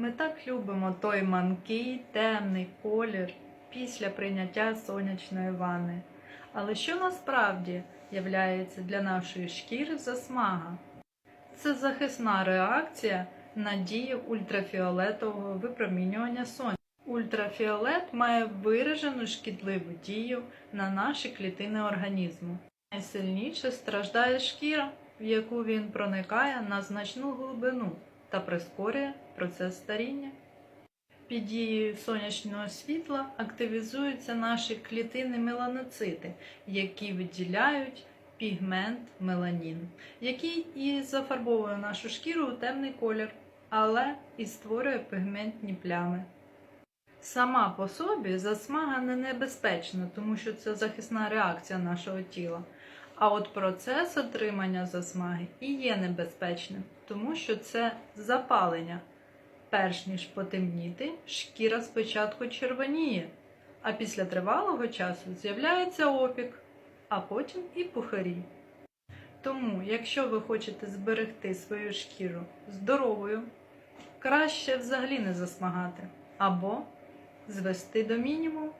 Ми так любимо той манкий, темний колір після прийняття сонячної ванни. Але що насправді являється для нашої шкіри засмага? Це захисна реакція на дію ультрафіолетового випромінювання сонця. Ультрафіолет має виражену шкідливу дію на наші клітини організму. Найсильніше страждає шкіра, в яку він проникає на значну глибину та прискорює процес старіння. Під дією сонячного світла активізуються наші клітини меланоцити, які виділяють пігмент меланін, який і зафарбовує нашу шкіру у темний колір, але і створює пігментні плями. Сама по собі засмага не небезпечна, тому що це захисна реакція нашого тіла. А от процес отримання засмаги і є небезпечним, тому що це запалення. Перш ніж потемніти, шкіра спочатку червоніє, а після тривалого часу з'являється опік, а потім і пухарі. Тому, якщо ви хочете зберегти свою шкіру здоровою, краще взагалі не засмагати або звести до мінімуму